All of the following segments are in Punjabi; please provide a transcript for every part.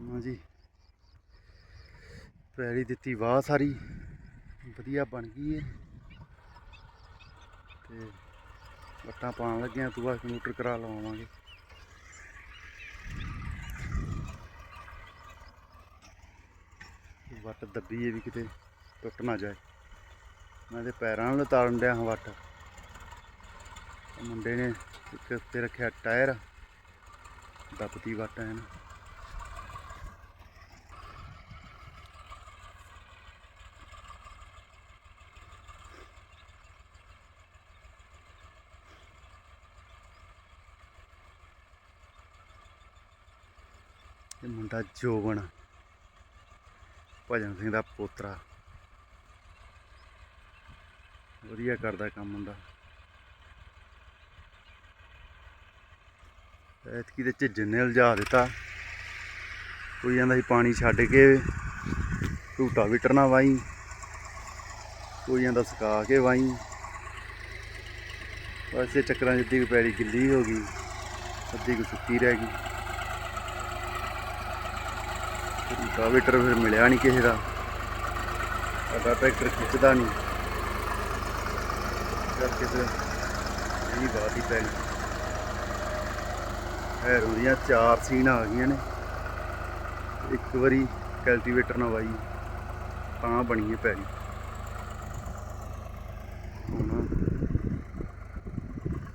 ਹਾਂ ਜੀ। ਪੈੜੀ ਦਿੱਤੀ, ਵਾਹ ਸਾਰੀ। ਵਧੀਆ ਬਣ ਗਈ ਏ। ਤੇ ਵੱਟਾਂ ਪਾਉਣ ਲੱਗੇ ਆ ਤੂੰ ਬਾਅਦ ਕੰਪਿਊਟਰ ਕਰਾ ਲਵਾਵਾਂਗੇ ਵੱਟ ਦੱਬੀ ਏ ਵੀ ਕਿਤੇ, ਟੁੱਟ ਨਾ ਜਾਏ। ਮੈਂ ਤੇ ਪੈਰਾਂ ਨਾਲ ਤਾਰਨ ਡਿਆ ਹਾਂ ਵੱਟ। ਮੁੰਡੇ ਨੇ ਇੱਕ ਉੱਤੇ ਰੱਖਿਆ ਟਾਇਰ, ਦੱਬਤੀ ਵੱਟ ਐ ਨਾ ਇਹ ਮੁੰਡਾ ਜੋਬਨ, ਭਜਨ ਸਿੰਘ ਦਾ ਪੋਤਰਾ। ਵਧੀਆ ਕਰਦਾ ਕੰਮ ਹੁੰਦਾ ਐਤਕੀ ਦੇ ਝਿੱਜਣ ਨੇ ਉਲਝਾ ਦਿੱਤਾ। ਕੋਈ ਕਹਿੰਦਾ ਸੀ ਪਾਣੀ ਛੱਡ ਕੇ ਝੂਟਾ ਵਿਟਰ ਨਾ ਵਾਈ। ਕੋਈ ਕਹਿੰਦਾ ਸੁਕਾ ਕੇ ਵਾਈ। ਬਸ ਇਹ ਚੱਕਰਾਂ ਜਿੱਦੀ ਕੁ ਪੈੜੀ ਗਿੱਲੀ ਹੋ ਗਈ, ਅੱਧੀ ਕੁ ਸੁੱਕੀ ਰਹਿ ਗਈ। ਰੂਟਾਵੇਟਰ ਫਿਰ ਮਿਲਿਆ ਨਹੀਂ ਕਿਸੇ ਦਾ। ਸਾਡਾ ਟਰੈਕਟਰ ਖਿੱਚਦਾ ਨਹੀਂ ਕਰਕੇ ਫਿਰ ਇਹੀ ਬਾਤ ਹੀ ਪੈਣੀ। ਹੈਰੂ ਦੀਆਂ ਚਾਰ ਸੀਨ ਆ ਗਈਆਂ ਨੇ। ਇੱਕ ਵਾਰੀ ਕਲਟੀਵੇਟਰ ਨਾਲ ਵਾਈ, ਤਾਂ ਬਣੀ ਹੈ ਪੈਰੀ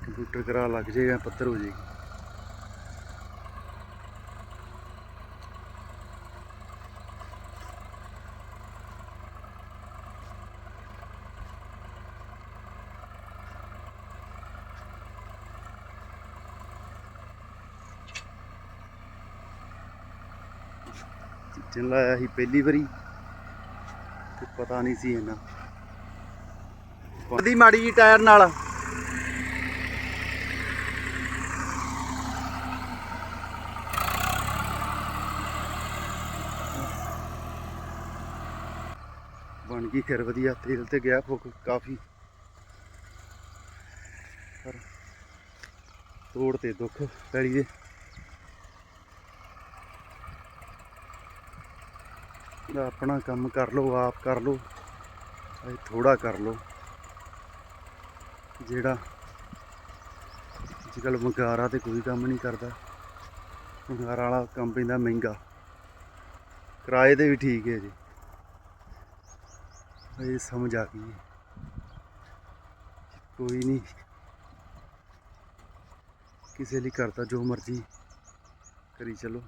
ਕੰਪਿਊਟਰ ਕਰਾ ਲੱਗ ਜਾਏਗਾ ਪੱਤਰ ਹੋ ਜਾਏਗੀ ਚਿੰਨ ਲਾਇਆ ਸੀ ਪਹਿਲੀ ਵਾਰੀ। ਤੇ ਪਤਾ ਨਹੀਂ ਸੀ ਇਹਨਾਂ। ਦੀ ਮਾੜੀ ਜੀ ਟਾਇਰ ਨਾਲ। ਬਣ ਗਈ ਫਿਰ ਵਧੀਆ, ਤੇਲ ਤੇ ਗਿਆ ਫੁੱਕ ਕਾਫੀ। ਪਰ ਤੋੜ ਤੇ ਦੁੱਖ ਪੈੜੀ ਦੇ। ਦਾ ਆਪਣਾ ਕੰਮ ਕਰ ਲਓ, ਆਪ ਕਰ ਲਓ ਚਾਹੇ ਥੋੜਾ ਕਰ ਲਓ। ਜਿਹੜਾ ਅੱਜ ਕੱਲ੍ਹ ਮਗਾਰਾ ਤੇ ਕੋਈ ਕੰਮ ਨਹੀਂ ਕਰਦਾ ਮਗਾਰਾ ਵਾਲਾ ਕੰਮ ਪੈਂਦਾ ਮਹਿੰਗਾ। ਕਿਰਾਏ ਤੇ ਵੀ ਠੀਕ ਹੈ ਜੀ। ਇਹ ਸਮਝ ਆ ਗਈ ਕੋਈ ਨਹੀਂ। ਕਿਸੇ ਲਈ ਕਰਤਾ ਜੋ ਮਰਜ਼ੀ ਕਰੀ ਚਲੋ।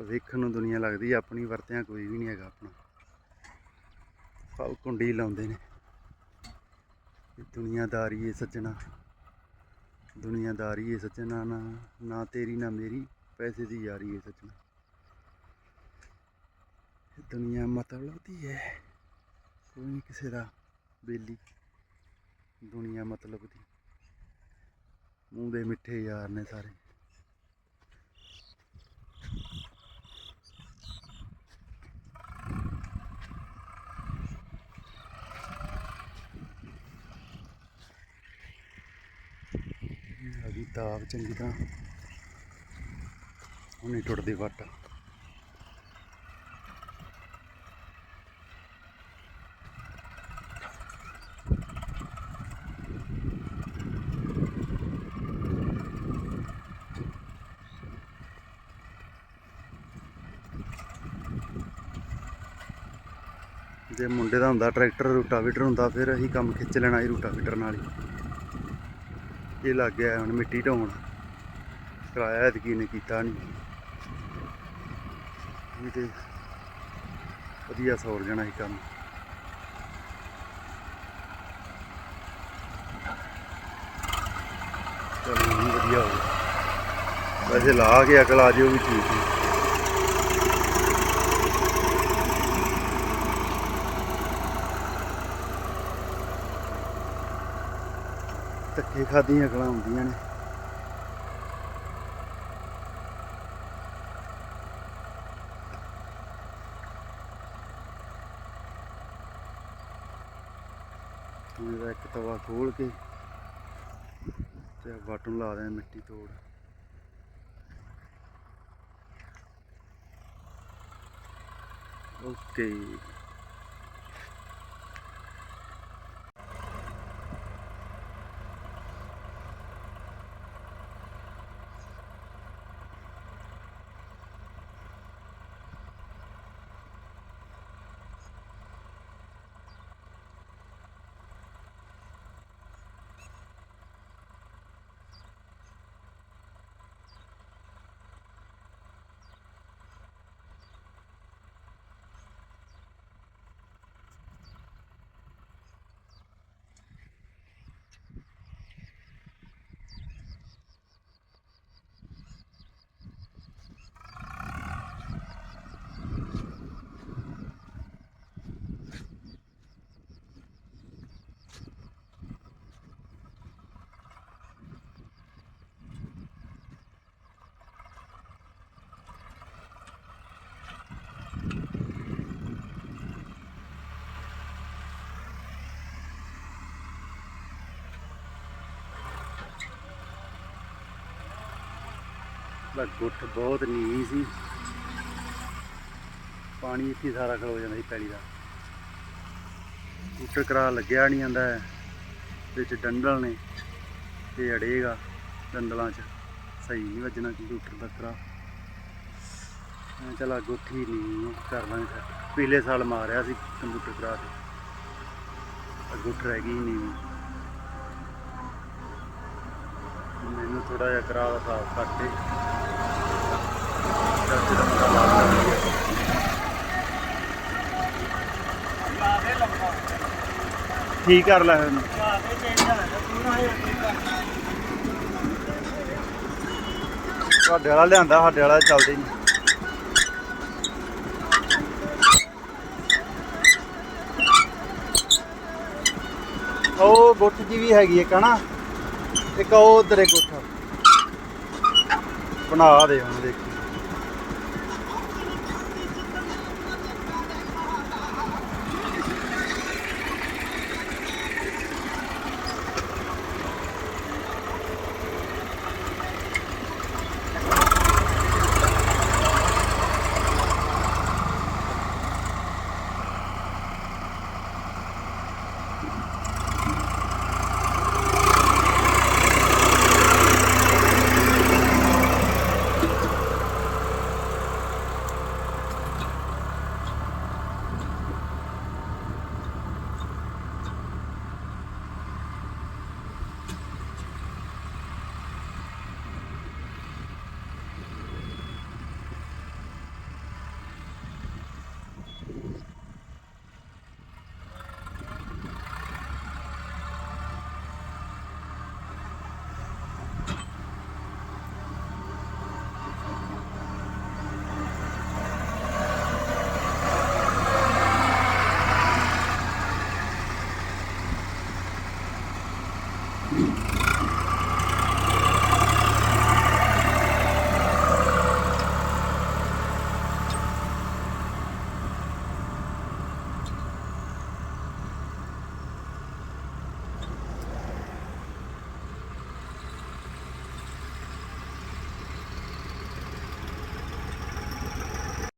ਵੇਖਣ ਨੂੰ ਦੁਨੀਆ ਲੱਗਦੀ ਆਪਣੀ ਵਰਤਿਆਂ ਕੋਈ ਵੀ ਨਹੀਂ ਹੈਗਾ ਆਪਣਾ। ਸਭ ਕੁੰਡੀ ਲਾਉਂਦੇ ਨੇ। ਇਹ ਦੁਨੀਆਦਾਰੀ ਏ ਸੱਜਣਾ। ਦੁਨੀਆਦਾਰੀ ਏ ਸੱਜਣਾ, ਨਾ ਨਾ ਤੇਰੀ, ਨਾ ਮੇਰੀ, ਪੈਸੇ ਦੀ ਯਾਰੀ ਏ ਸੱਜਣਾ। ਇਹ ਦੁਨੀਆ ਮਤਲਬ ਦੀ ਹੈ ਕੋਈ ਨਹੀਂ ਕਿਸੇ ਦਾ ਬੇਲੀ। ਦੁਨੀਆ ਮਤਲਬ ਦੀ। ਮੂੰਹ ਦੇ ਮਿੱਠੇ ਯਾਰ ਨੇ ਸਾਰੇ। ਆ ਚੰਗੀ ਤਰ੍ਹਾਂ। ਉਹ ਨਹੀਂ ਟੁੱਟਦੀ ਵੱਟ। ਜੇ ਮੁੰਡੇ ਦਾ ਹੁੰਦਾ, ਟਰੈਕਟਰ, ਰੂਟਾਵੀਟਰ ਹੁੰਦਾ, ਫਿਰ ਅਸੀਂ ਕੰਮ ਖਿੱਚ ਲੈਣਾ ਸੀ ਰੂਟਾਵੀਟਰ ਨਾਲ ਹੀ। ਇਹ ਲੱਗ ਗਿਆ ਹੁਣ ਮਿੱਟੀ ਢੋਣ ਕਰਾਇਆ ਐਤਕੀ ਨੇ ਕੀਤਾ ਨਹੀਂ ਇਹ ਤੇ ਵਧੀਆ ਸੌਰ ਜਾਣਾ ਸੀ ਕੰਮ। ਚਲੋ ਵਧੀਆ ਹੋ ਗਿਆ। ਵੈਸੇ ਲਾ ਕੇ ਅਕਲ ਆ ਜਿਓ ਵੀ ਠੀਕ ਹੈ। ਧੱਕੇ ਖਾਦੀਆਂ ਅਕਲਾਂ ਹੁੰਦੀਆਂ ਨੇ। ਮੇਰਾ ਇੱਕ ਤਵਾ ਖੋਲ ਕੇ ਤੇ ਬਾਟਨ ਲਾ ਦੇ ਮਿੱਟੀ ਤੋੜ। ਓਕੇ। ਦਾ ਗੁੱਠ ਬਹੁਤ ਨੀਵੀਂ ਸੀ। ਪਾਣੀ ਇੱਥੇ ਸਾਰਾ ਖਲੋ ਜਾਂਦਾ ਸੀ ਪੈਲੀ ਦਾ। ਬੂਟੇ ਕਰਾ ਲੱਗਿਆ ਨਹੀਂ ਜਾਂਦਾ ਹੈ। ਵਿੱਚ ਡੰਡਲ ਨੇ ਤੇ ਅੜੇਗਾ ਡੰਡਲਾਂ 'ਚ। ਸਹੀ ਨਹੀਂ ਵੱਜਣਾ ਕੰਪਿਊਟਰ ਦਾ ਕਰਾ ਮੈਂ ਚਲਾ ਗੁੱਠੀ ਨਹੀਂ ਕਰ ਲਾਂਗੇ set। ਪਿਛਲੇ ਸਾਲ ਮਾਰਿਆ ਸੀ ਕੰਪਿਊਟਰ ਕਰਾ ਤੇ। ਆਹ ਗੁੱਠ ਰਹਿ ਗਈ ਨਹੀਂ ਮੈਨੂੰ ਥੋੜਾ ਜਿਹਾ ਕਰਾ ਸਾਫ਼ ਕਰਕੇ ਚਾਚੇ ਦਾ ਮੁੰਡਾ ਲਾ ਦਿੰਦਾ ਠੀਕ ਕਰ ਲੈ ਹੁਣ? ਤੁਹਾਡੇ ਵਾਲਾ ਲਿਆਂਦਾ, ਸਾਡੇ ਵਾਲਾ ਚੱਲਦੇ ਨਹੀਂ। ਉਹ ਗੁੱਟ ਜੀ ਵੀ ਹੈਗੀ ਇੱਕ, ਹਨਾ? ਇੱਕ ਉਹ ਉਧਰ ਇੱਕ ਬਣਾ ਦੇ ਹੁਣ ਦੇਖੀ।